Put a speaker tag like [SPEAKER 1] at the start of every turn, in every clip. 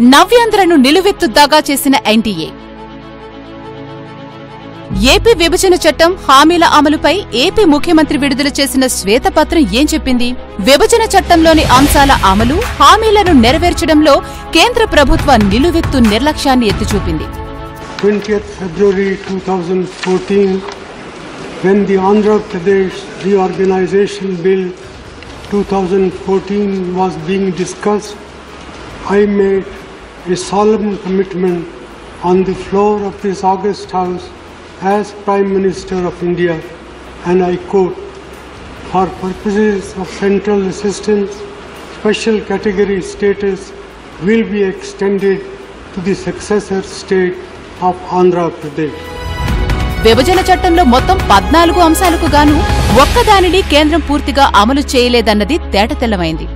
[SPEAKER 1] నవ్యాంధ్రను నిలువెత్తు దాగా చేసిన NTA AP విభజన చట్టం హామీల అమలుపై ఏపీ ముఖ్యమంత్రి విడుదల చేసిన శ్వేతపత్రం ఏం చెప్పింది? విభజన చట్టంలోని అంశాల అమలు హామీలను నెరవేర్చడంలో కేంద్ర ప్రభుత్వ నిలువెత్తు నిర్లక్ష్యాన్ని ఎత్తిచూపింది.
[SPEAKER 2] 20th February 2014, when the Andhra Pradesh Reorganization Bill 2014 was being discussed, I made a solemn commitment on the floor of this August House as Prime Minister of India, and I quote, for purposes of central assistance, special category status will be extended to the successor state of Andhra Pradesh.
[SPEAKER 1] విభజన చట్టంలో మొత్తం పద్నాలుగు అంశాలకు గాను ఒక్కదానిని కేంద్రం పూర్తిగా అమలు చేయలేదన్నది తేటతెల్లమైంది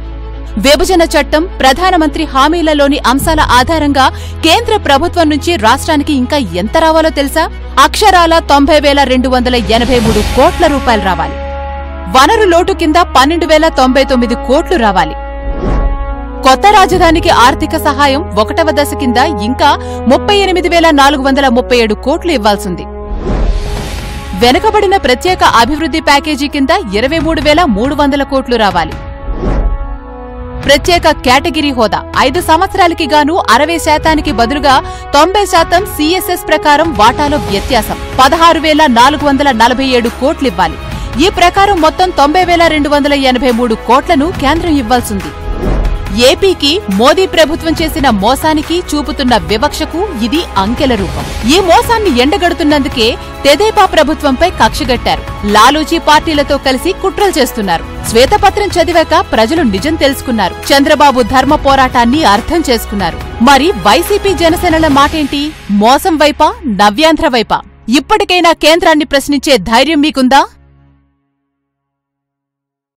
[SPEAKER 1] విభజన చట్టం ప్రధానమంత్రి హామీలలోని అంశాల ఆధారంగా కేంద్ర ప్రభుత్వం నుంచి రాష్ట్రానికి ఇంకా ఎంత రావాలో తెలుసా? అక్షరాల తొంభై వేల రెండు వందల ఎనభై మూడు కోట్ల రూపాయలు రావాలి. వనరు లోటు కింద పన్నెండు వేల తొంభై తొమ్మిది కోట్లు రావాలి. కొత్త రాజధానికి ఆర్థిక సహాయం ఒకటవ దశ కింద ఇంకా ముప్పై ఎనిమిది వేల నాలుగు వందల ముప్పై ఏడు కోట్లు ఇవ్వాల్సింది. వెనుకబడిన ప్రత్యేక అభివృద్ధి ప్యాకేజీ కింద ఇరవై మూడు వేల మూడు వందల కోట్లు రావాలి. ప్రత్యేక కేటగిరీ హోదా. ఐదు సంవత్సరాలకి గాను అరవై శాతానికి బదులుగా తొంభై శాతం సీఎస్ఎస్ ప్రకారం వాటాలో వ్యత్యాసం. పదహారు వేల నాలుగు వందల నలభై ఏడు కోట్లివ్వాలి ఈ ప్రకారం మొత్తం తొంభై వేల రెండు వందల ఎనభై మూడు కోట్లను కేంద్రం ఇవ్వాల్సింది. ఏపీకి మోదీ ప్రభుత్వం చేసిన మోసానికి చూపుతున్న వివక్షకు ఇది అంకెల రూపం. ఈ మోసాన్ని ఎండగడుతున్నందుకే తెదేపా ప్రభుత్వంపై కక్షగట్టారు లాలూజీ పార్టీలతో కలిసి కుట్రలు చేస్తున్నారు. శ్వేతపత్రం చదివాక ప్రజలు నిజం తెలుసుకున్నారు. చంద్రబాబు ధర్మ పోరాటాన్ని అర్థం చేసుకున్నారు. మరి వైసీపీ జనసేనల మాటేంటి? మోసం వైపా? నవ్యాంధ్ర వైపా? ఇప్పటికైనా కేంద్రాన్ని ప్రశ్నించే ధైర్యం మీకుందా?